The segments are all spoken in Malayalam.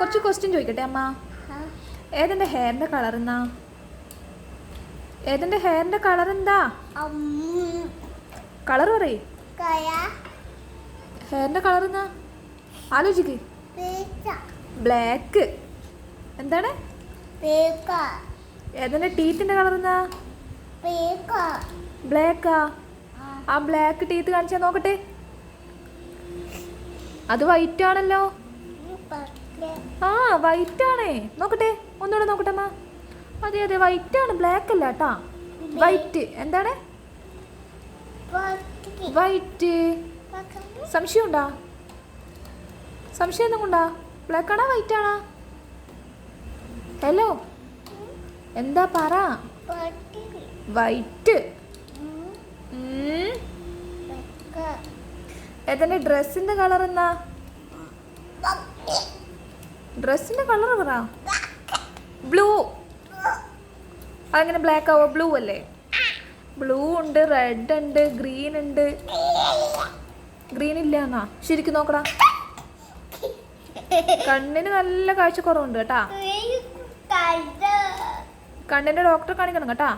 കുറച്ച് ക്വസ്റ്റ്യൻ ചോദിക്കട്ടെ അമ്മ? ഏതെന്റെ ഹെയറിന്റെ കളർ എന്നാ? ഏതെന്റെ ഹെയറിന്റെ കളർ എന്താ? കളർ പറയേ. ഹെയറിന്റെ കളർ എന്നാ? ആലോചിക്ക്. ബ്ലാക്ക് എന്താണ്? ഏതെന്റെ ടീത്തിന്റെ കളർ എന്നാ? ബ്ലാക്കാ ആ. ബ്ലാക്ക് ടീത്ത് കാണിച്ചാ നോക്കട്ടെ. അത് വൈറ്റ് ആണല്ലോ. ആ വൈറ്റ് ആണേ. നോക്കട്ടെ ഒന്നുകൂടെ നോക്കട്ടെ അമ്മ. അതെ അതെ വൈറ്റ് ആണ്. ബ്ലാക്ക് അല്ല കേട്ടാ. വൈറ്റ് എന്താണ്? വൈറ്റ് സംശയം ഉണ്ടാ സംശയം എന്തും കൊണ്ടാ ബ്ലാക്ക് ആണോ വൈറ്റ് ആണോ? ഹലോ എന്താ പറ? വൈറ്റ് ഏതെന്റെ ഡ്രസ്സിന്റെ കളർ എന്നാ? ഡ്രസ്സിന്റെ കളർ പറ. ബ്ലൂ. അതെങ്ങനെ ബ്ലാക്ക് ആവോ? ബ്ലൂ അല്ലേ? ബ്ലൂ ഉണ്ട് റെഡ് ഉണ്ട് ഗ്രീൻ ഉണ്ട്. ഗ്രീൻ ഇല്ല എന്നാ ശരിക്കും നോക്കടാ. കണ്ണിന് നല്ല കാഴ്ച കുറവുണ്ട് കേട്ടാ. കണ്ണിന്റെ ഡോക്ടറെ കാണിക്കണം കേട്ടാ.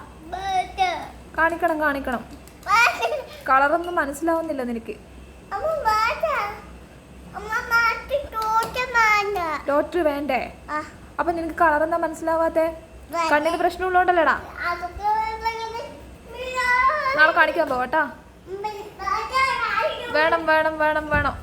കാണിക്കണം കാണിക്കണം. കളറൊന്നും മനസ്സിലാവുന്നില്ല നിനക്ക്. ഡോക്ടർ വേണ്ടേ? അപ്പൊ നിനക്ക് കളർ എന്താ മനസ്സിലാവാത്തെ? കണ്ണിന് പ്രശ്നമുള്ളതുകൊണ്ടല്ലേടാ നാളെ കാണിക്കാൻ പോവാട്ടാ വേണം വേണം വേണം വേണം.